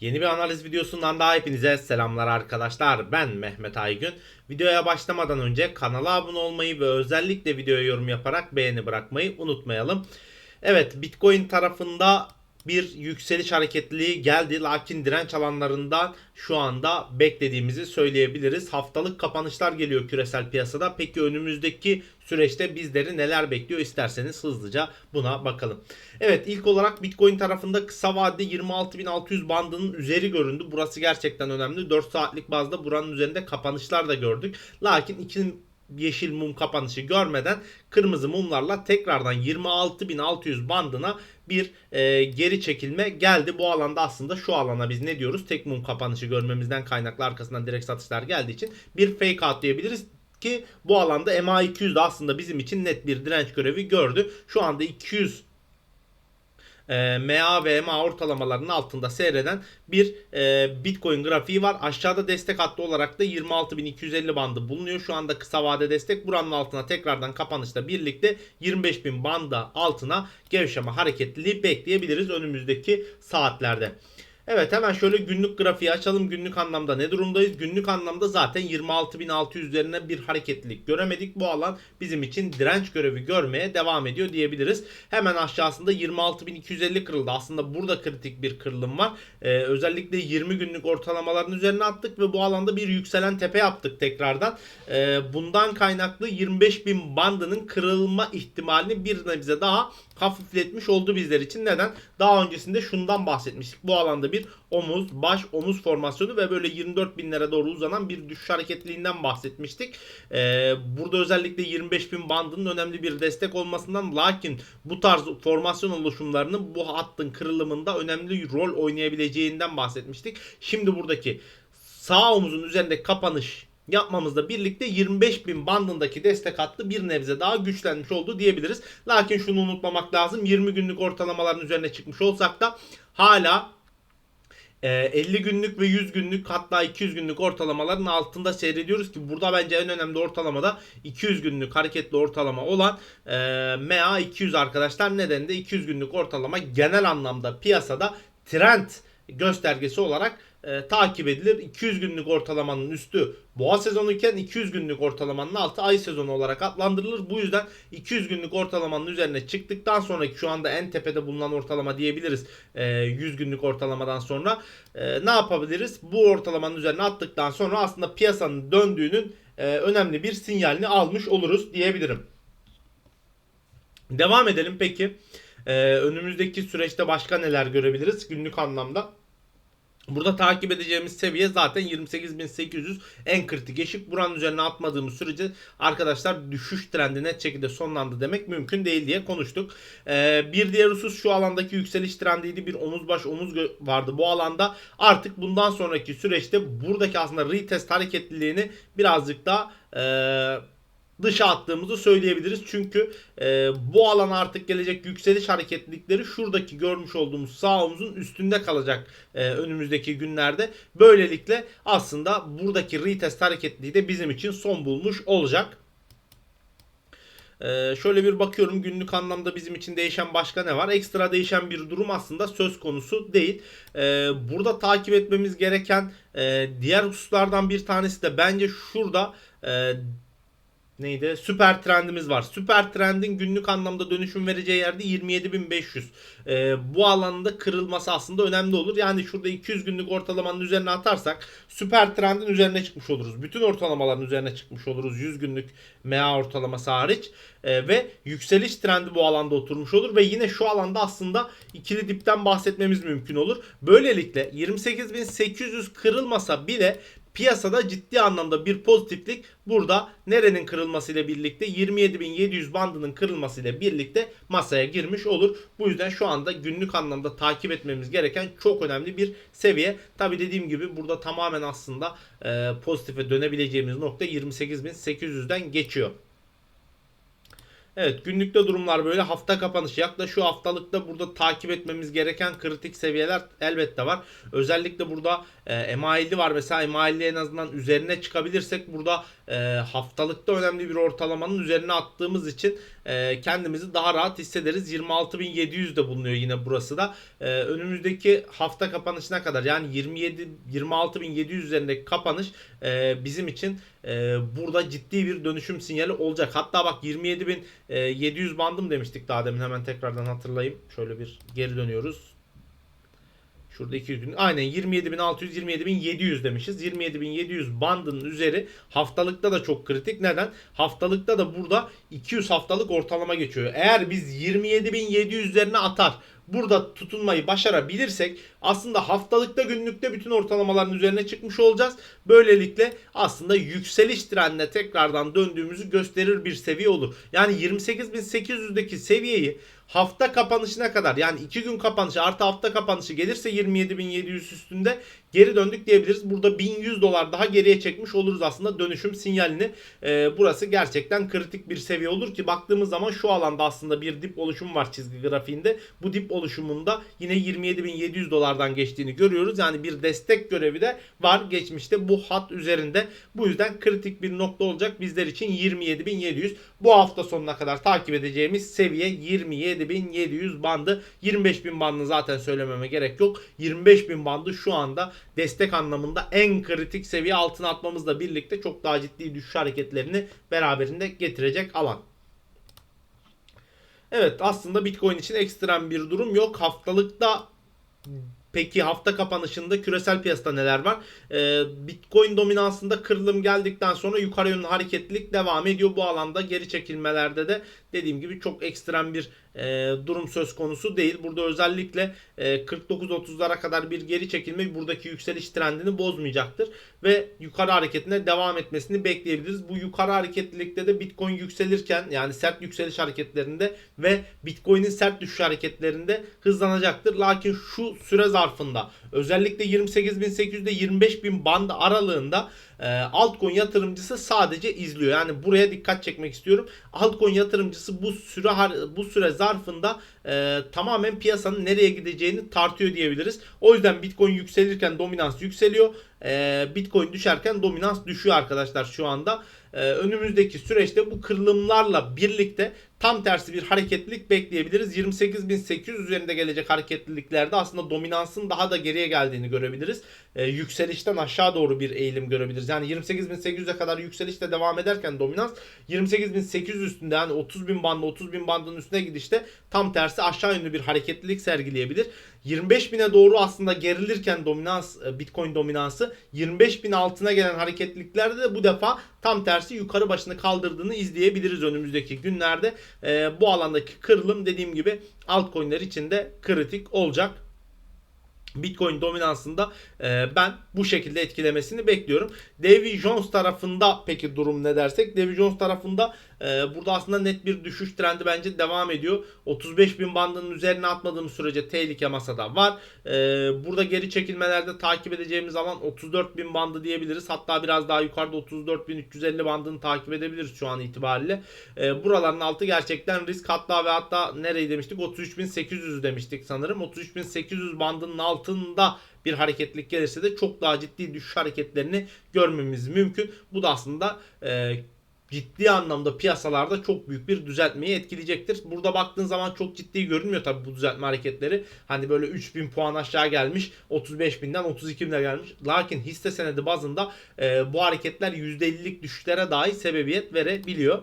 Yeni bir analiz videosundan daha hepinize selamlar arkadaşlar. Ben Mehmet Aygün. Videoya başlamadan önce kanala abone olmayı ve özellikle videoya yorum yaparak beğeni bırakmayı unutmayalım. Evet Bitcoin tarafında bir yükseliş hareketliliği geldi. Lakin direnç alanlarından şu anda beklediğimizi söyleyebiliriz. Haftalık kapanışlar geliyor küresel piyasada. Peki önümüzdeki süreçte bizleri neler bekliyor isterseniz hızlıca buna bakalım. Evet ilk olarak Bitcoin tarafında kısa vadede 26.600 bandının üzeri göründü. Burası gerçekten önemli. 4 saatlik bazda buranın üzerinde kapanışlar da gördük. Lakin iki yeşil mum kapanışı görmeden kırmızı mumlarla tekrardan 26.600 bandına bir e, geri çekilme geldi. Bu alanda aslında şu alana biz ne diyoruz? Tek mum kapanışı görmemizden kaynaklı arkasından direkt satışlar geldiği için bir fake out diyebiliriz ki bu alanda MA200 de aslında bizim için net bir direnç görevi gördü. Şu anda 200 e, MA ve MA ortalamalarının altında seyreden bir e, Bitcoin grafiği var. Aşağıda destek hattı olarak da 26.250 bandı bulunuyor. Şu anda kısa vade destek. Buranın altına tekrardan kapanışla birlikte 25.000 banda altına gevşeme hareketliliği bekleyebiliriz önümüzdeki saatlerde. Evet hemen şöyle günlük grafiği açalım. Günlük anlamda ne durumdayız? Günlük anlamda zaten 26.600 üzerine bir hareketlilik göremedik. Bu alan bizim için direnç görevi görmeye devam ediyor diyebiliriz. Hemen aşağısında 26.250 kırıldı. Aslında burada kritik bir kırılım var. Ee, özellikle 20 günlük ortalamaların üzerine attık ve bu alanda bir yükselen tepe yaptık tekrardan. Ee, bundan kaynaklı 25.000 bandının kırılma ihtimalini bir nebze daha hafifletmiş oldu bizler için. Neden? Daha öncesinde şundan bahsetmiştik. Bu alanda bir omuz, baş, omuz formasyonu ve böyle 24 binlere doğru uzanan bir düşüş hareketliliğinden bahsetmiştik. Ee, burada özellikle 25 bin bandının önemli bir destek olmasından lakin bu tarz formasyon oluşumlarının bu hattın kırılımında önemli rol oynayabileceğinden bahsetmiştik. Şimdi buradaki sağ omuzun üzerinde kapanış yapmamızla birlikte 25 bin bandındaki destek hattı bir nebze daha güçlenmiş oldu diyebiliriz. Lakin şunu unutmamak lazım. 20 günlük ortalamaların üzerine çıkmış olsak da hala 50 günlük ve 100 günlük hatta 200 günlük ortalamaların altında seyrediyoruz ki burada bence en önemli ortalamada 200 günlük hareketli ortalama olan MA 200 arkadaşlar. Nedeni de 200 günlük ortalama genel anlamda piyasada trend göstergesi olarak e, takip edilir. 200 günlük ortalamanın üstü boğa sezonu iken 200 günlük ortalamanın altı ay sezonu olarak adlandırılır. Bu yüzden 200 günlük ortalamanın üzerine çıktıktan sonraki şu anda en tepede bulunan ortalama diyebiliriz. E, 100 günlük ortalamadan sonra e, ne yapabiliriz? Bu ortalamanın üzerine attıktan sonra aslında piyasanın döndüğünün e, önemli bir sinyalini almış oluruz diyebilirim. Devam edelim peki. Ee, önümüzdeki süreçte başka neler görebiliriz günlük anlamda? Burada takip edeceğimiz seviye zaten 28.800 en kritik eşik. Buranın üzerine atmadığımız sürece arkadaşlar düşüş trendi net şekilde sonlandı demek mümkün değil diye konuştuk. Ee, bir diğer husus şu alandaki yükseliş trendiydi. Bir omuz baş omuz vardı bu alanda. Artık bundan sonraki süreçte buradaki aslında retest hareketliliğini birazcık daha eee dışa attığımızı söyleyebiliriz. Çünkü e, bu alan artık gelecek yükseliş hareketlilikleri şuradaki görmüş olduğumuz sağ omuzun üstünde kalacak e, önümüzdeki günlerde. Böylelikle aslında buradaki retest hareketliliği de bizim için son bulmuş olacak. Ee, şöyle bir bakıyorum günlük anlamda bizim için değişen başka ne var? Ekstra değişen bir durum aslında söz konusu değil. Ee, burada takip etmemiz gereken e, diğer hususlardan bir tanesi de bence şurada e, neydi? Süper trendimiz var. Süper trendin günlük anlamda dönüşüm vereceği yerde 27.500. Ee, bu alanda kırılması aslında önemli olur. Yani şurada 200 günlük ortalamanın üzerine atarsak süper trendin üzerine çıkmış oluruz. Bütün ortalamaların üzerine çıkmış oluruz. 100 günlük MA ortalaması hariç. Ee, ve yükseliş trendi bu alanda oturmuş olur ve yine şu alanda aslında ikili dipten bahsetmemiz mümkün olur. Böylelikle 28.800 kırılmasa bile piyasada ciddi anlamda bir pozitiflik burada nerenin kırılmasıyla birlikte 27.700 bandının kırılmasıyla birlikte masaya girmiş olur. Bu yüzden şu anda günlük anlamda takip etmemiz gereken çok önemli bir seviye. Tabi dediğim gibi burada tamamen aslında e, pozitife dönebileceğimiz nokta 28.800'den geçiyor. Evet günlükte durumlar böyle hafta kapanışı yaklaşıyor. Haftalıkta burada takip etmemiz gereken kritik seviyeler elbette var. Özellikle burada e, emailli var. Mesela emailli en azından üzerine çıkabilirsek burada e, haftalıkta önemli bir ortalamanın üzerine attığımız için e, kendimizi daha rahat hissederiz. 26.700 de bulunuyor yine burası da. E, önümüzdeki hafta kapanışına kadar yani 27 26.700 üzerindeki kapanış e, bizim için e, burada ciddi bir dönüşüm sinyali olacak. Hatta bak 27.700 bandım demiştik daha demin hemen tekrardan hatırlayayım. Şöyle bir geri dönüyoruz. Şurada 200 gün. Aynen 27.600 27.700 demişiz. 27.700 bandının üzeri haftalıkta da çok kritik. Neden? Haftalıkta da burada 200 haftalık ortalama geçiyor. Eğer biz 27.700 üzerine atar burada tutunmayı başarabilirsek aslında haftalıkta günlükte bütün ortalamaların üzerine çıkmış olacağız. Böylelikle aslında yükseliş trendine tekrardan döndüğümüzü gösterir bir seviye olur. Yani 28.800'deki seviyeyi hafta kapanışına kadar yani 2 gün kapanışı artı hafta kapanışı gelirse 27.700 üstünde geri döndük diyebiliriz. Burada 1100 dolar daha geriye çekmiş oluruz aslında dönüşüm sinyalini. Ee, burası gerçekten kritik bir seviye olur ki baktığımız zaman şu alanda aslında bir dip oluşumu var çizgi grafiğinde. Bu dip oluşumunda yine 27.700 dolardan geçtiğini görüyoruz. Yani bir destek görevi de var geçmişte bu hat üzerinde. Bu yüzden kritik bir nokta olacak bizler için 27.700. Bu hafta sonuna kadar takip edeceğimiz seviye 27.700 bandı. 25.000 bandını zaten söylememe gerek yok. 25.000 bandı şu anda destek anlamında en kritik seviye altına atmamızla birlikte çok daha ciddi düşüş hareketlerini beraberinde getirecek alan. Evet aslında Bitcoin için ekstrem bir durum yok. Haftalıkta Peki hafta kapanışında küresel piyasada neler var? Ee, Bitcoin dominansında kırılım geldikten sonra yukarı yönlü hareketlilik devam ediyor. Bu alanda geri çekilmelerde de dediğim gibi çok ekstrem bir e, durum söz konusu değil. Burada özellikle e, 49-30'lara kadar bir geri çekilme buradaki yükseliş trendini bozmayacaktır. Ve yukarı hareketine devam etmesini bekleyebiliriz. Bu yukarı hareketlilikte de Bitcoin yükselirken yani sert yükseliş hareketlerinde ve Bitcoin'in sert düşüş hareketlerinde hızlanacaktır. Lakin şu süre zarfında özellikle 28.800 ile 25.000 band aralığında e, altcoin yatırımcısı sadece izliyor. Yani buraya dikkat çekmek istiyorum. Altcoin yatırımcısı bu süre bu süre zarfında e, tamamen piyasanın nereye gideceğini tartıyor diyebiliriz. O yüzden Bitcoin yükselirken dominans yükseliyor. E, Bitcoin düşerken dominans düşüyor arkadaşlar şu anda. E, önümüzdeki süreçte bu kırılımlarla birlikte tam tersi bir hareketlilik bekleyebiliriz. 28.800 üzerinde gelecek hareketliliklerde aslında dominansın daha da geriye geldiğini görebiliriz. E, yükselişten aşağı doğru bir eğilim görebiliriz. Yani 28.800'e kadar yükselişte devam ederken dominans 28.800 üstünde yani 30.000 bandı 30.000 bandının üstüne gidişte tam tersi aşağı yönlü bir hareketlilik sergileyebilir. 25.000'e doğru aslında gerilirken dominans e, Bitcoin dominansı 25.000 altına gelen hareketliliklerde de bu defa tam tersi yukarı başını kaldırdığını izleyebiliriz önümüzdeki günlerde. E, bu alandaki kırılım dediğim gibi altcoin'ler için de kritik olacak. Bitcoin dominansında e, ben bu şekilde etkilemesini bekliyorum. Davy Jones tarafında peki durum ne dersek? Davy Jones tarafında e, burada aslında net bir düşüş trendi bence devam ediyor. 35 bin bandının üzerine atmadığımız sürece tehlike masada var. E, burada geri çekilmelerde takip edeceğimiz alan 34 bin bandı diyebiliriz. Hatta biraz daha yukarıda 34 bin 350 bandını takip edebiliriz şu an itibariyle. E, buraların altı gerçekten risk hatta ve hatta nereyi demiştik? 33.800 demiştik sanırım. 33.800 bandının altında bir hareketlik gelirse de çok daha ciddi düşüş hareketlerini görmemiz mümkün. Bu da aslında e, ciddi anlamda piyasalarda çok büyük bir düzeltmeyi etkileyecektir. Burada baktığın zaman çok ciddi görünmüyor tabii bu düzeltme hareketleri. Hani böyle 3000 puan aşağı gelmiş, 35.000'den 32.000'e gelmiş. Lakin hisse senedi bazında e, bu hareketler %50'lik düşüşlere dahi sebebiyet verebiliyor.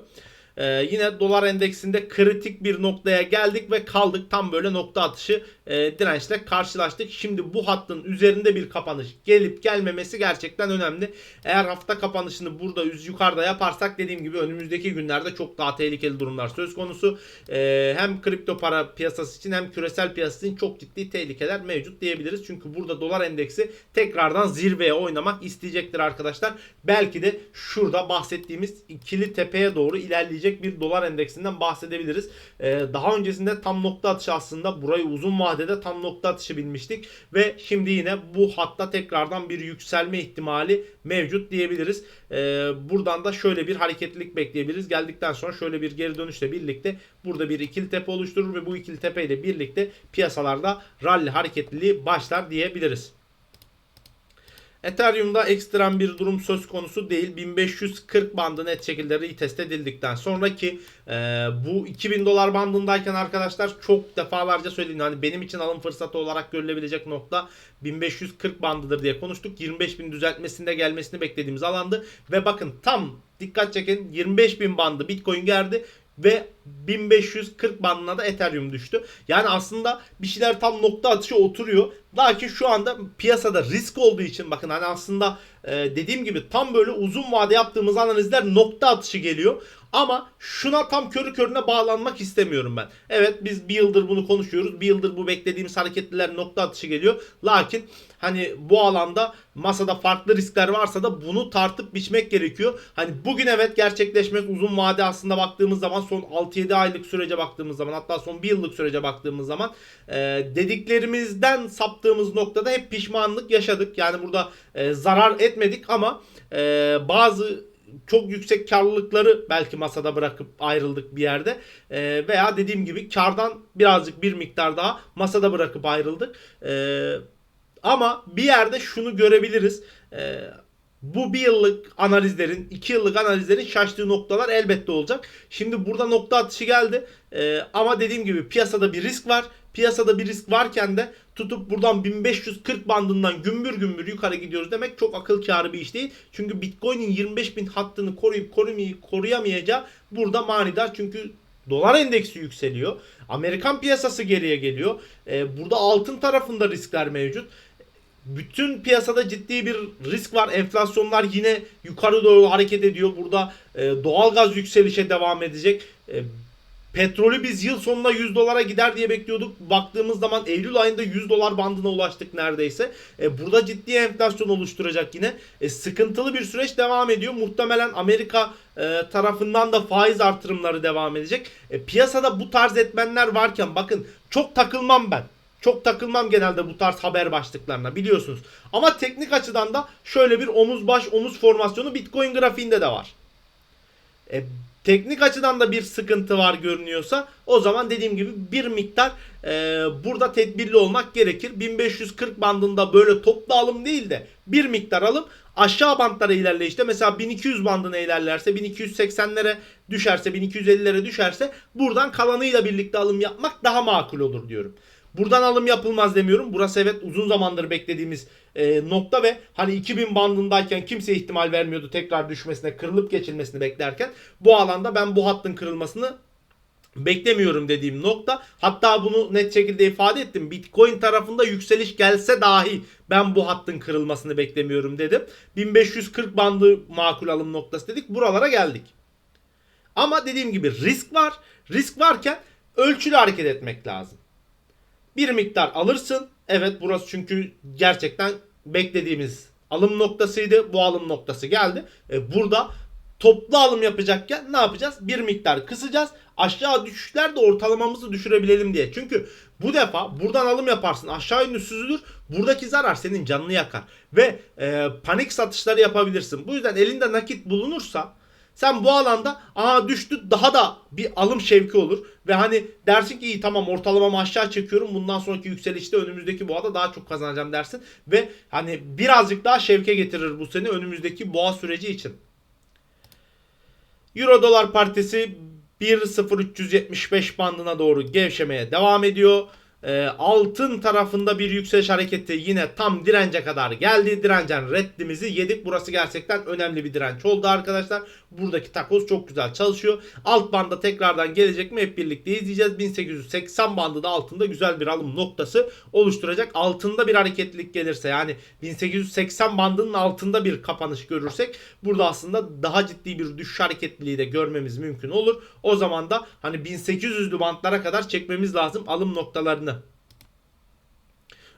Ee, yine dolar endeksinde kritik bir noktaya geldik ve kaldık. Tam böyle nokta atışı e, dirençle karşılaştık. Şimdi bu hattın üzerinde bir kapanış gelip gelmemesi gerçekten önemli. Eğer hafta kapanışını burada yukarıda yaparsak dediğim gibi önümüzdeki günlerde çok daha tehlikeli durumlar söz konusu. E, hem kripto para piyasası için hem küresel piyasası için çok ciddi tehlikeler mevcut diyebiliriz. Çünkü burada dolar endeksi tekrardan zirveye oynamak isteyecektir arkadaşlar. Belki de şurada bahsettiğimiz ikili tepeye doğru ilerleyecek bir dolar endeksinden bahsedebiliriz. E, daha öncesinde tam nokta atışı aslında burayı uzun vadeli vadede tam nokta atışı bilmiştik ve şimdi yine bu hatta tekrardan bir yükselme ihtimali mevcut diyebiliriz. Ee, buradan da şöyle bir hareketlilik bekleyebiliriz. Geldikten sonra şöyle bir geri dönüşle birlikte burada bir ikili tepe oluşturur ve bu ikili tepe ile birlikte piyasalarda rally hareketliliği başlar diyebiliriz. Ethereum'da ekstrem bir durum söz konusu değil. 1540 bandı net şekilde retest edildikten sonraki e, bu 2000 dolar bandındayken arkadaşlar çok defalarca söyledim. Hani benim için alım fırsatı olarak görülebilecek nokta 1540 bandıdır diye konuştuk. 25.000 düzeltmesinde gelmesini beklediğimiz alandı. Ve bakın tam dikkat çekin 25.000 bandı Bitcoin geldi ve 1540 bandına da Ethereum düştü. Yani aslında bir şeyler tam nokta atışı oturuyor. Lakin şu anda piyasada risk olduğu için bakın hani aslında e, dediğim gibi tam böyle uzun vade yaptığımız analizler nokta atışı geliyor. Ama şuna tam körü körüne bağlanmak istemiyorum ben. Evet biz bir yıldır bunu konuşuyoruz. Bir yıldır bu beklediğimiz hareketliler nokta atışı geliyor. Lakin hani bu alanda masada farklı riskler varsa da bunu tartıp biçmek gerekiyor. Hani bugün evet gerçekleşmez uzun vade aslında baktığımız zaman son 6-7 aylık sürece baktığımız zaman hatta son 1 yıllık sürece baktığımız zaman e, dediklerimizden saptığımız noktada hep pişmanlık yaşadık. Yani burada e, zarar etmedik ama e, bazı çok yüksek karlılıkları belki masada bırakıp ayrıldık bir yerde E, veya dediğim gibi kardan birazcık bir miktar daha masada bırakıp ayrıldık. E, ama bir yerde şunu görebiliriz. E, bu bir yıllık analizlerin, iki yıllık analizlerin şaştığı noktalar elbette olacak. Şimdi burada nokta atışı geldi. Ee, ama dediğim gibi piyasada bir risk var. Piyasada bir risk varken de tutup buradan 1540 bandından gümbür gümbür yukarı gidiyoruz demek çok akıl kârı bir iş değil. Çünkü Bitcoin'in 25.000 hattını koruyup korumayı, koruyamayacağı burada manidar. Çünkü Dolar endeksi yükseliyor. Amerikan piyasası geriye geliyor. Ee, burada altın tarafında riskler mevcut bütün piyasada ciddi bir risk var. Enflasyonlar yine yukarı doğru hareket ediyor. Burada e, doğalgaz yükselişe devam edecek. E, petrolü biz yıl sonuna 100 dolara gider diye bekliyorduk. Baktığımız zaman Eylül ayında 100 dolar bandına ulaştık neredeyse. E, burada ciddi enflasyon oluşturacak yine. E, sıkıntılı bir süreç devam ediyor. Muhtemelen Amerika e, tarafından da faiz artırımları devam edecek. E, piyasada bu tarz etmenler varken bakın çok takılmam ben. Çok takılmam genelde bu tarz haber başlıklarına biliyorsunuz. Ama teknik açıdan da şöyle bir omuz baş omuz formasyonu Bitcoin grafiğinde de var. E, teknik açıdan da bir sıkıntı var görünüyorsa o zaman dediğim gibi bir miktar e, burada tedbirli olmak gerekir. 1540 bandında böyle toplu alım değil de bir miktar alım aşağı bantlara ilerleyişte mesela 1200 bandına ilerlerse 1280'lere düşerse 1250'lere düşerse buradan kalanıyla birlikte alım yapmak daha makul olur diyorum. Buradan alım yapılmaz demiyorum. Burası evet uzun zamandır beklediğimiz e, nokta ve hani 2000 bandındayken kimse ihtimal vermiyordu tekrar düşmesine, kırılıp geçilmesini beklerken. Bu alanda ben bu hattın kırılmasını beklemiyorum dediğim nokta. Hatta bunu net şekilde ifade ettim. Bitcoin tarafında yükseliş gelse dahi ben bu hattın kırılmasını beklemiyorum dedim. 1540 bandı makul alım noktası dedik. Buralara geldik. Ama dediğim gibi risk var. Risk varken ölçülü hareket etmek lazım bir miktar alırsın. Evet burası çünkü gerçekten beklediğimiz alım noktasıydı. Bu alım noktası geldi. E, burada toplu alım yapacakken ne yapacağız? Bir miktar kısacağız. Aşağı düşüşler de ortalamamızı düşürebilelim diye. Çünkü bu defa buradan alım yaparsın aşağı yönlü süzülür. Buradaki zarar senin canını yakar. Ve e, panik satışları yapabilirsin. Bu yüzden elinde nakit bulunursa sen bu alanda aa düştü daha da bir alım şevki olur. Ve hani dersin ki iyi tamam ortalamamı aşağı çekiyorum. Bundan sonraki yükselişte önümüzdeki boğada daha çok kazanacağım dersin. Ve hani birazcık daha şevke getirir bu seni önümüzdeki boğa süreci için. Euro dolar partisi 1.0375 bandına doğru gevşemeye devam ediyor. E, altın tarafında bir yükseliş hareketi yine tam dirence kadar geldi. Direncen reddimizi yedik. Burası gerçekten önemli bir direnç oldu arkadaşlar. Buradaki takoz çok güzel çalışıyor. Alt banda tekrardan gelecek mi hep birlikte izleyeceğiz. 1880 bandı da altında güzel bir alım noktası oluşturacak. Altında bir hareketlilik gelirse yani 1880 bandının altında bir kapanış görürsek burada aslında daha ciddi bir düşüş hareketliliği de görmemiz mümkün olur. O zaman da hani 1800'lü bantlara kadar çekmemiz lazım alım noktalarını.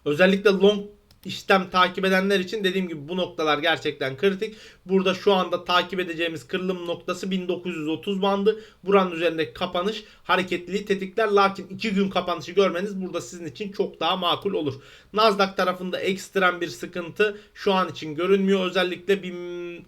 Özellikle long işlem takip edenler için dediğim gibi bu noktalar gerçekten kritik. Burada şu anda takip edeceğimiz kırılım noktası 1930 bandı. Buranın üzerindeki kapanış hareketliliği tetikler. Lakin 2 gün kapanışı görmeniz burada sizin için çok daha makul olur. Nasdaq tarafında ekstrem bir sıkıntı şu an için görünmüyor. Özellikle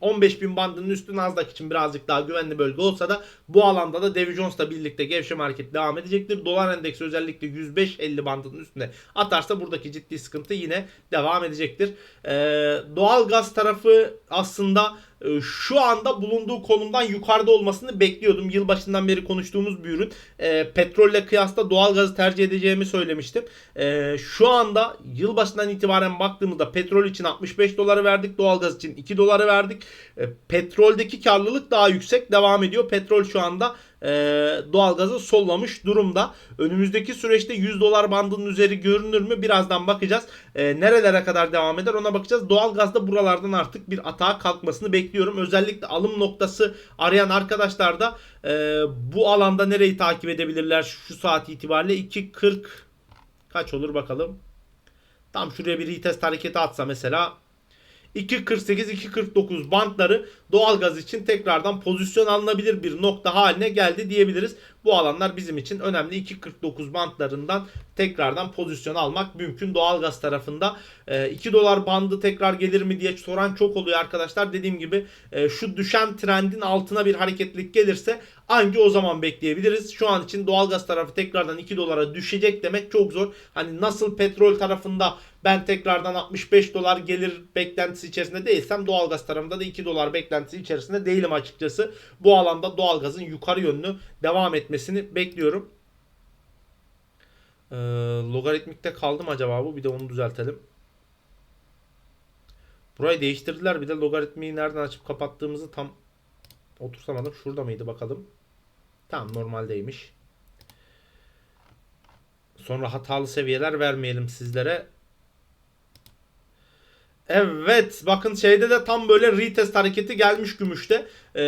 15 bin bandının üstü Nasdaq için birazcık daha güvenli bölge olsa da bu alanda da Dow Jones'la birlikte gevşeme hareket devam edecektir. Dolar endeksi özellikle 105-50 bandının üstünde atarsa buradaki ciddi sıkıntı yine devam edecektir. Ee, doğal gaz tarafı aslında şu anda bulunduğu konumdan yukarıda olmasını bekliyordum. Yılbaşından beri konuştuğumuz bir ürün. E, petrolle kıyasla doğal gazı tercih edeceğimi söylemiştim. E, şu anda yılbaşından itibaren baktığımızda petrol için 65 doları verdik. Doğal gaz için 2 doları verdik. E, petroldeki karlılık daha yüksek devam ediyor. Petrol şu anda e, doğalgazı sollamış durumda. Önümüzdeki süreçte 100 dolar bandının üzeri görünür mü? Birazdan bakacağız. E, nerelere kadar devam eder ona bakacağız. Doğalgazda buralardan artık bir atağa kalkmasını bekliyorum. Özellikle alım noktası arayan arkadaşlar da e, bu alanda nereyi takip edebilirler şu saat itibariyle 2.40 kaç olur bakalım. Tam şuraya bir retest hareketi atsa mesela 2.48-2.49 bantları doğalgaz için tekrardan pozisyon alınabilir bir nokta haline geldi diyebiliriz. Bu alanlar bizim için önemli. 2.49 bantlarından tekrardan pozisyon almak mümkün doğalgaz tarafında. 2 dolar bandı tekrar gelir mi diye soran çok oluyor arkadaşlar. Dediğim gibi şu düşen trendin altına bir hareketlilik gelirse anca o zaman bekleyebiliriz. Şu an için doğalgaz tarafı tekrardan 2 dolara düşecek demek çok zor. Hani nasıl petrol tarafında ben tekrardan 65 dolar gelir beklentisi içerisinde değilsem doğalgaz tarafında da 2 dolar beklentisi içerisinde değilim açıkçası. Bu alanda doğalgazın yukarı yönlü devam etmesini bekliyorum. Ee, logaritmikte kaldım acaba bu? Bir de onu düzeltelim. Burayı değiştirdiler. Bir de logaritmiyi nereden açıp kapattığımızı tam otursamadım. Şurada mıydı bakalım. Tamam normaldeymiş. Sonra hatalı seviyeler vermeyelim sizlere. Evet bakın şeyde de tam böyle retest hareketi gelmiş gümüşte. Ee,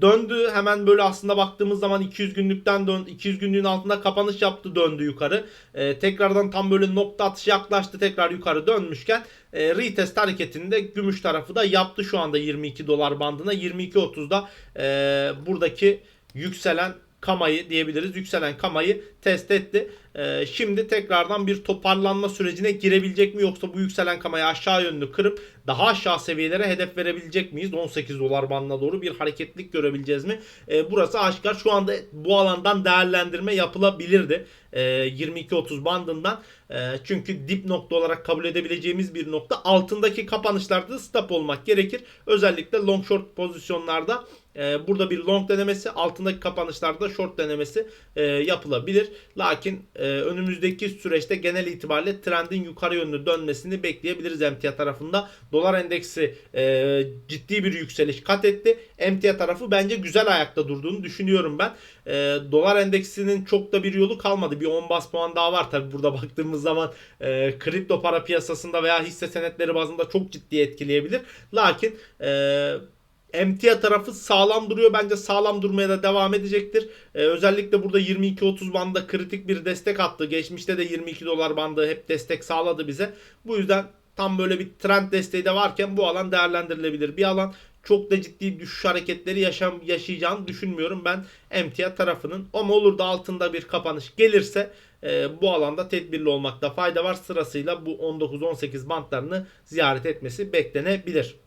döndü hemen böyle aslında baktığımız zaman 200 günlükten dön 200 günlüğün altında kapanış yaptı döndü yukarı. Ee, tekrardan tam böyle nokta atışı yaklaştı tekrar yukarı dönmüşken e, retest hareketinde gümüş tarafı da yaptı şu anda 22 dolar bandına 22.30'da e, buradaki yükselen kamayı diyebiliriz. Yükselen kamayı test etti. Ee, şimdi tekrardan bir toparlanma sürecine girebilecek mi yoksa bu yükselen kamayı aşağı yönlü kırıp daha aşağı seviyelere hedef verebilecek miyiz? 18 dolar bandına doğru bir hareketlik görebileceğiz mi? Ee, burası aşikar. Şu anda bu alandan değerlendirme yapılabilirdi. Ee, 22-30 bandından. Ee, çünkü dip nokta olarak kabul edebileceğimiz bir nokta. Altındaki kapanışlarda stop olmak gerekir. Özellikle long short pozisyonlarda e, burada bir long denemesi altındaki kapanışlarda short denemesi e, yapılabilir. Lakin e, önümüzdeki süreçte genel itibariyle trendin yukarı yönlü dönmesini bekleyebiliriz emtia tarafında. Dolar endeksi e, ciddi bir yükseliş kat etti. Emtia tarafı bence güzel ayakta durduğunu düşünüyorum ben. E, dolar endeksinin çok da bir yolu kalmadı. Bir 10 bas puan daha var tabi burada baktığımız zaman e, kripto para piyasasında veya hisse senetleri bazında çok ciddi etkileyebilir. Lakin eee Emtia tarafı sağlam duruyor. Bence sağlam durmaya da devam edecektir. Ee, özellikle burada 22-30 bandında kritik bir destek attı. Geçmişte de 22 dolar bandı hep destek sağladı bize. Bu yüzden tam böyle bir trend desteği de varken bu alan değerlendirilebilir bir alan. Çok da ciddi düşüş hareketleri yaşam yaşayacağını düşünmüyorum ben emtia tarafının. Ama olur da altında bir kapanış gelirse e, bu alanda tedbirli olmakta fayda var. Sırasıyla bu 19-18 bantlarını ziyaret etmesi beklenebilir.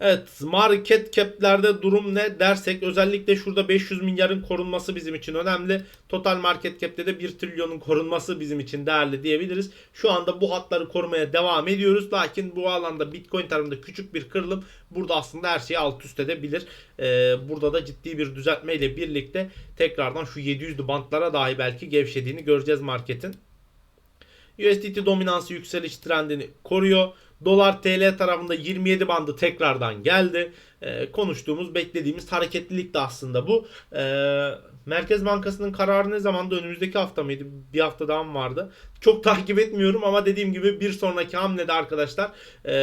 Evet market cap'lerde durum ne dersek özellikle şurada 500 milyarın korunması bizim için önemli. Total market cap'te de 1 trilyonun korunması bizim için değerli diyebiliriz. Şu anda bu hatları korumaya devam ediyoruz. Lakin bu alanda Bitcoin tarafında küçük bir kırılım burada aslında her şeyi alt üst edebilir. Ee, burada da ciddi bir düzeltme ile birlikte tekrardan şu 700'lü bantlara dahi belki gevşediğini göreceğiz marketin. USDT dominansı yükseliş trendini koruyor. Dolar TL tarafında 27 bandı tekrardan geldi. Ee, konuştuğumuz, beklediğimiz hareketlilik de aslında bu. Ee, Merkez Bankası'nın kararı ne zamanda? Önümüzdeki hafta mıydı? Bir hafta daha mı vardı? Çok takip etmiyorum ama dediğim gibi bir sonraki hamlede arkadaşlar e,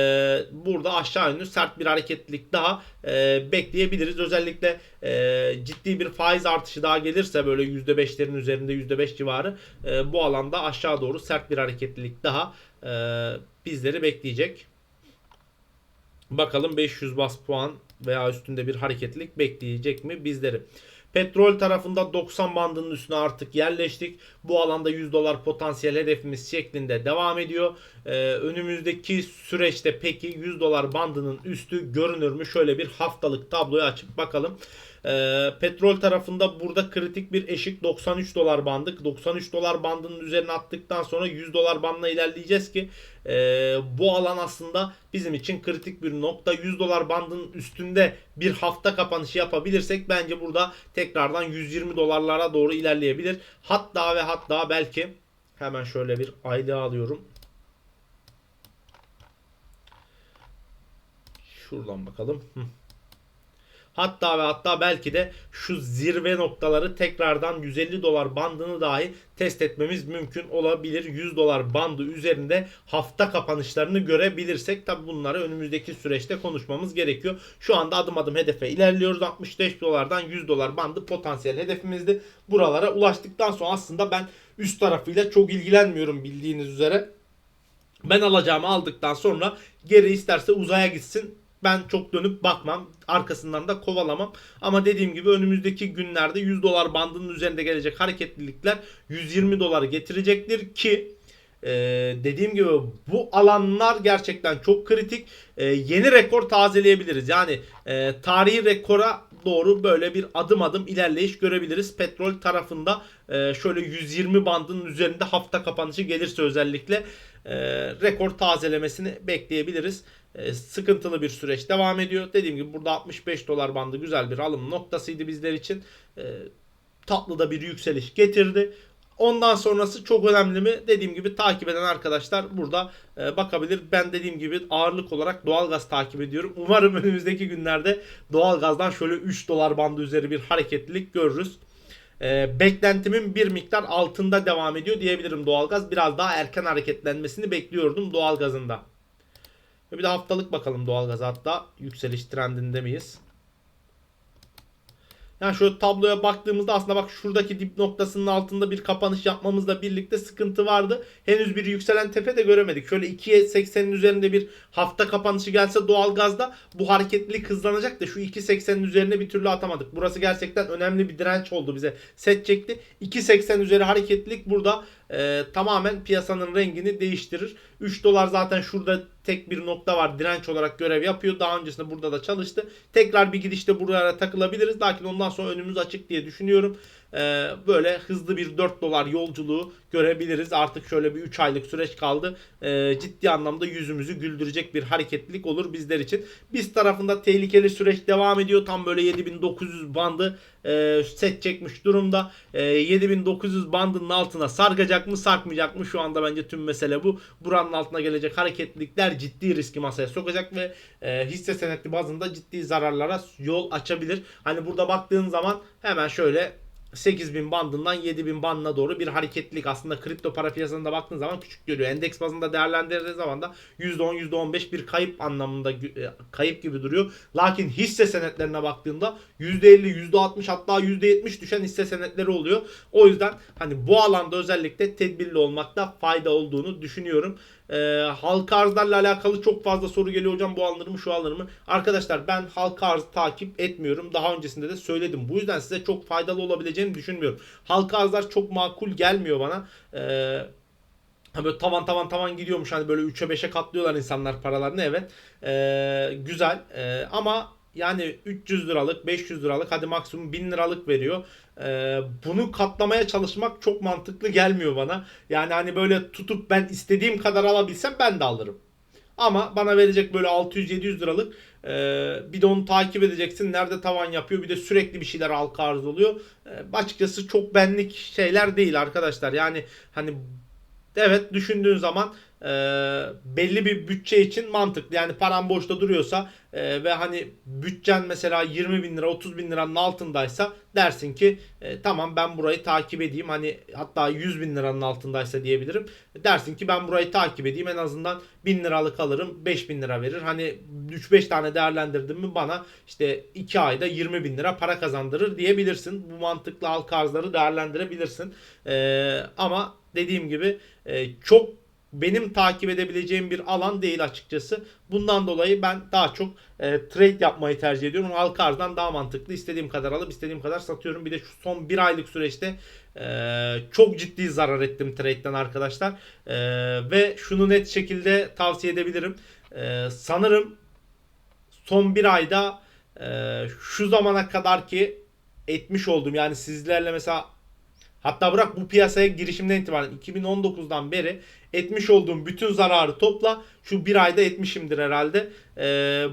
burada aşağı yönlü sert bir hareketlilik daha e, bekleyebiliriz. Özellikle e, ciddi bir faiz artışı daha gelirse böyle %5'lerin üzerinde %5 civarı e, bu alanda aşağı doğru sert bir hareketlilik daha e, bizleri bekleyecek. Bakalım 500 bas puan veya üstünde bir hareketlilik bekleyecek mi bizleri? Petrol tarafında 90 bandının üstüne artık yerleştik. Bu alanda 100 dolar potansiyel hedefimiz şeklinde devam ediyor. Ee, önümüzdeki süreçte peki 100 dolar bandının üstü görünür mü? Şöyle bir haftalık tabloyu açıp bakalım. Ee, petrol tarafında burada kritik bir eşik 93 dolar bandık. 93 dolar bandının üzerine attıktan sonra 100 dolar bandına ilerleyeceğiz ki e, bu alan aslında bizim için kritik bir nokta. 100 dolar bandının üstünde bir hafta kapanışı yapabilirsek bence burada tekrardan 120 dolarlara doğru ilerleyebilir. Hatta ve hatta belki hemen şöyle bir aylığı alıyorum. Şuradan bakalım. Hı. Hatta ve hatta belki de şu zirve noktaları tekrardan 150 dolar bandını dahi test etmemiz mümkün olabilir. 100 dolar bandı üzerinde hafta kapanışlarını görebilirsek tabi bunları önümüzdeki süreçte konuşmamız gerekiyor. Şu anda adım adım hedefe ilerliyoruz. 65 dolardan 100 dolar bandı potansiyel hedefimizdi. Buralara ulaştıktan sonra aslında ben üst tarafıyla çok ilgilenmiyorum bildiğiniz üzere. Ben alacağımı aldıktan sonra geri isterse uzaya gitsin ben çok dönüp bakmam. Arkasından da kovalamam. Ama dediğim gibi önümüzdeki günlerde 100 dolar bandının üzerinde gelecek hareketlilikler 120 doları getirecektir ki ee, dediğim gibi bu alanlar gerçekten çok kritik. Ee, yeni rekor tazeleyebiliriz. Yani e, tarihi rekora doğru böyle bir adım adım ilerleyiş görebiliriz. Petrol tarafında e, şöyle 120 bandının üzerinde hafta kapanışı gelirse özellikle e, rekor tazelemesini bekleyebiliriz. E, sıkıntılı bir süreç devam ediyor. Dediğim gibi burada 65 dolar bandı güzel bir alım noktasıydı bizler için. E, tatlı da bir yükseliş getirdi. Ondan sonrası çok önemli mi? Dediğim gibi takip eden arkadaşlar burada e, bakabilir. Ben dediğim gibi ağırlık olarak doğalgaz takip ediyorum. Umarım önümüzdeki günlerde doğalgazdan şöyle 3 dolar bandı üzeri bir hareketlilik görürüz. E, beklentimin bir miktar altında devam ediyor diyebilirim doğalgaz. Biraz daha erken hareketlenmesini bekliyordum doğalgazında. Bir de haftalık bakalım doğalgaz hatta yükseliş trendinde miyiz? Yani şöyle tabloya baktığımızda aslında bak şuradaki dip noktasının altında bir kapanış yapmamızla birlikte sıkıntı vardı. Henüz bir yükselen tepe de göremedik. Şöyle 2.80'in üzerinde bir hafta kapanışı gelse doğalgazda bu hareketlilik hızlanacak da şu 2.80'in üzerine bir türlü atamadık. Burası gerçekten önemli bir direnç oldu bize. Set çekti. 2.80 üzeri hareketlilik burada e, tamamen piyasanın rengini değiştirir. 3 dolar zaten şurada tek bir nokta var direnç olarak görev yapıyor. Daha öncesinde burada da çalıştı. Tekrar bir gidişte buraya takılabiliriz. Lakin ondan sonra önümüz açık diye düşünüyorum. Ee, böyle hızlı bir 4 dolar yolculuğu görebiliriz. Artık şöyle bir 3 aylık süreç kaldı. Ee, ciddi anlamda yüzümüzü güldürecek bir hareketlilik olur bizler için. Biz tarafında tehlikeli süreç devam ediyor. Tam böyle 7900 bandı e, set çekmiş durumda. E, 7900 bandının altına sarkacak mı sarkmayacak mı şu anda bence tüm mesele bu. Buranın altına gelecek hareketlilikler ciddi riski masaya sokacak ve e, hisse senetli bazında ciddi zararlara yol açabilir. Hani burada baktığın zaman hemen şöyle 8000 bandından 7000 bandına doğru bir hareketlilik aslında kripto para piyasasında baktığın zaman küçük görüyor. Endeks bazında değerlendirdiği zaman da %10 %15 bir kayıp anlamında e, kayıp gibi duruyor. Lakin hisse senetlerine baktığında %50 %60 hatta %70 düşen hisse senetleri oluyor. O yüzden hani bu alanda özellikle tedbirli olmakta fayda olduğunu düşünüyorum. Ee, halka arzlarla alakalı çok fazla soru geliyor hocam bu alınır mı şu alınır mı? Arkadaşlar ben halka arz takip etmiyorum. Daha öncesinde de söyledim. Bu yüzden size çok faydalı olabileceğini düşünmüyorum. Halka arzlar çok makul gelmiyor bana. Ee, böyle tavan tavan tavan gidiyormuş hani böyle 3'e 5'e katlıyorlar insanlar paralarını evet. Ee, güzel ee, ama yani 300 liralık 500 liralık hadi maksimum 1000 liralık veriyor. Ee, bunu katlamaya çalışmak çok mantıklı gelmiyor bana. Yani hani böyle tutup ben istediğim kadar alabilsem ben de alırım. Ama bana verecek böyle 600-700 liralık e, bir de onu takip edeceksin. Nerede tavan yapıyor bir de sürekli bir şeyler halka arz oluyor. E, açıkçası çok benlik şeyler değil arkadaşlar. Yani hani evet düşündüğün zaman e, belli bir bütçe için mantıklı. Yani paran boşta duruyorsa e, ve hani bütçen mesela 20 bin lira 30 bin liranın altındaysa dersin ki e, tamam ben burayı takip edeyim. Hani hatta 100 bin liranın altındaysa diyebilirim. Dersin ki ben burayı takip edeyim en azından 1000 liralık alırım 5 bin lira verir. Hani 3-5 tane değerlendirdim mi bana işte 2 ayda 20 bin lira para kazandırır diyebilirsin. Bu mantıklı halka arzları değerlendirebilirsin. E, ama dediğim gibi e, çok benim takip edebileceğim bir alan değil açıkçası. Bundan dolayı ben daha çok e, trade yapmayı tercih ediyorum. Halka arzdan daha mantıklı. İstediğim kadar alıp istediğim kadar satıyorum. Bir de şu son bir aylık süreçte e, çok ciddi zarar ettim trade'den arkadaşlar. E, ve şunu net şekilde tavsiye edebilirim. E, sanırım son bir ayda e, şu zamana kadar ki etmiş olduğum yani sizlerle mesela hatta bırak bu piyasaya girişimden itibaren 2019'dan beri etmiş olduğum bütün zararı topla şu bir ayda etmişimdir herhalde. E,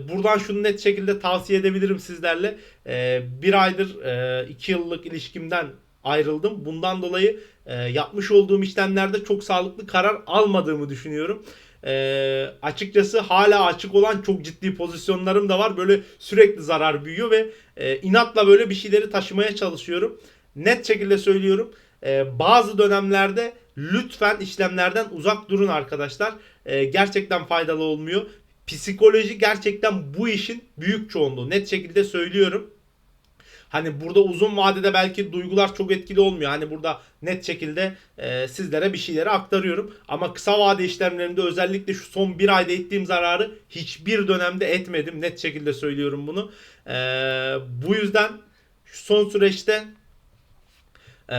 buradan şunu net şekilde tavsiye edebilirim sizlerle. E, bir aydır e, iki yıllık ilişkimden ayrıldım. Bundan dolayı e, yapmış olduğum işlemlerde çok sağlıklı karar almadığımı düşünüyorum. E, açıkçası hala açık olan çok ciddi pozisyonlarım da var. Böyle sürekli zarar büyüyor ve e, inatla böyle bir şeyleri taşımaya çalışıyorum. Net şekilde söylüyorum. E, bazı dönemlerde lütfen işlemlerden uzak durun arkadaşlar. E, gerçekten faydalı olmuyor. Psikoloji gerçekten bu işin büyük çoğunluğu. Net şekilde söylüyorum. Hani burada uzun vadede belki duygular çok etkili olmuyor. Hani burada net şekilde e, sizlere bir şeyleri aktarıyorum. Ama kısa vade işlemlerimde özellikle şu son bir ayda ettiğim zararı hiçbir dönemde etmedim. Net şekilde söylüyorum bunu. E, bu yüzden şu son süreçte e,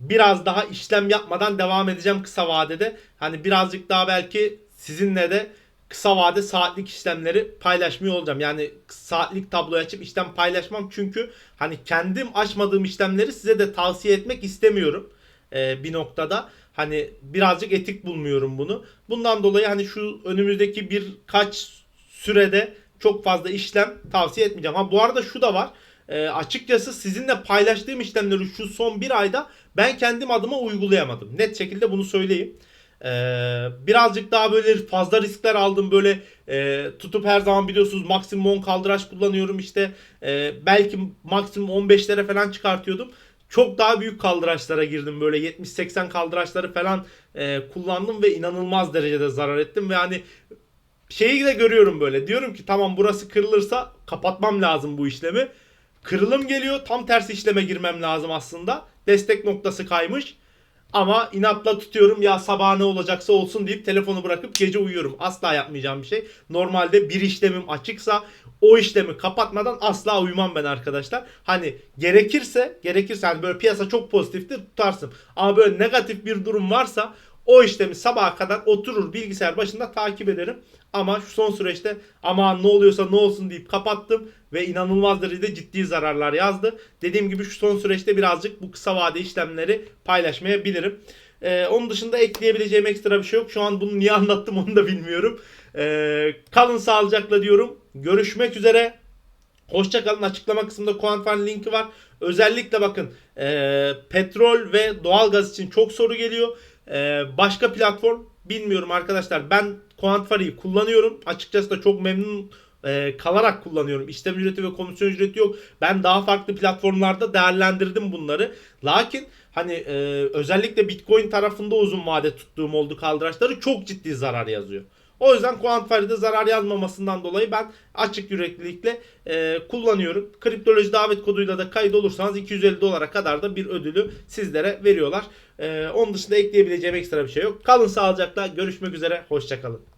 biraz daha işlem yapmadan devam edeceğim kısa vadede. Hani birazcık daha belki sizinle de kısa vade saatlik işlemleri paylaşmıyor olacağım. Yani saatlik tablo açıp işlem paylaşmam çünkü hani kendim açmadığım işlemleri size de tavsiye etmek istemiyorum ee, bir noktada. Hani birazcık etik bulmuyorum bunu. Bundan dolayı hani şu önümüzdeki birkaç sürede çok fazla işlem tavsiye etmeyeceğim. Ha bu arada şu da var. Ee, açıkçası sizinle paylaştığım işlemleri şu son bir ayda ben kendim adıma uygulayamadım. Net şekilde bunu söyleyeyim. Ee, birazcık daha böyle fazla riskler aldım böyle e, tutup her zaman biliyorsunuz maksimum 10 kaldıraç kullanıyorum işte e, belki maksimum 15'lere falan çıkartıyordum. Çok daha büyük kaldıraçlara girdim böyle 70-80 kaldıraçları falan e, kullandım ve inanılmaz derecede zarar ettim ve hani şeyi de görüyorum böyle diyorum ki tamam burası kırılırsa kapatmam lazım bu işlemi. Kırılım geliyor tam tersi işleme girmem lazım aslında destek noktası kaymış. Ama inatla tutuyorum ya sabah ne olacaksa olsun deyip telefonu bırakıp gece uyuyorum. Asla yapmayacağım bir şey. Normalde bir işlemim açıksa o işlemi kapatmadan asla uyumam ben arkadaşlar. Hani gerekirse gerekirse hani böyle piyasa çok pozitiftir tutarsın. Ama böyle negatif bir durum varsa o işlemi sabaha kadar oturur bilgisayar başında takip ederim. Ama şu son süreçte aman ne oluyorsa ne olsun deyip kapattım ve inanılmaz derecede ciddi zararlar yazdı. Dediğim gibi şu son süreçte birazcık bu kısa vade işlemleri paylaşmayabilirim. Ee, onun dışında ekleyebileceğim ekstra bir şey yok. Şu an bunu niye anlattım onu da bilmiyorum. Ee, kalın sağlıcakla diyorum. Görüşmek üzere. Hoşçakalın. Açıklama kısmında Quantify linki var. Özellikle bakın e, petrol ve doğalgaz için çok soru geliyor. E, başka platform bilmiyorum arkadaşlar. Ben Quantifi'yi kullanıyorum. Açıkçası da çok memnun e, kalarak kullanıyorum. İşlem ücreti ve komisyon ücreti yok. Ben daha farklı platformlarda değerlendirdim bunları. Lakin hani e, özellikle Bitcoin tarafında uzun vade tuttuğum oldu kaldıraçları çok ciddi zarar yazıyor. O yüzden Quantifire'de zarar yazmamasından dolayı ben açık yüreklilikle e, kullanıyorum. Kriptoloji davet koduyla da kayıt olursanız 250 dolara kadar da bir ödülü sizlere veriyorlar. E, onun dışında ekleyebileceğim ekstra bir şey yok. Kalın sağlıcakla görüşmek üzere. Hoşçakalın.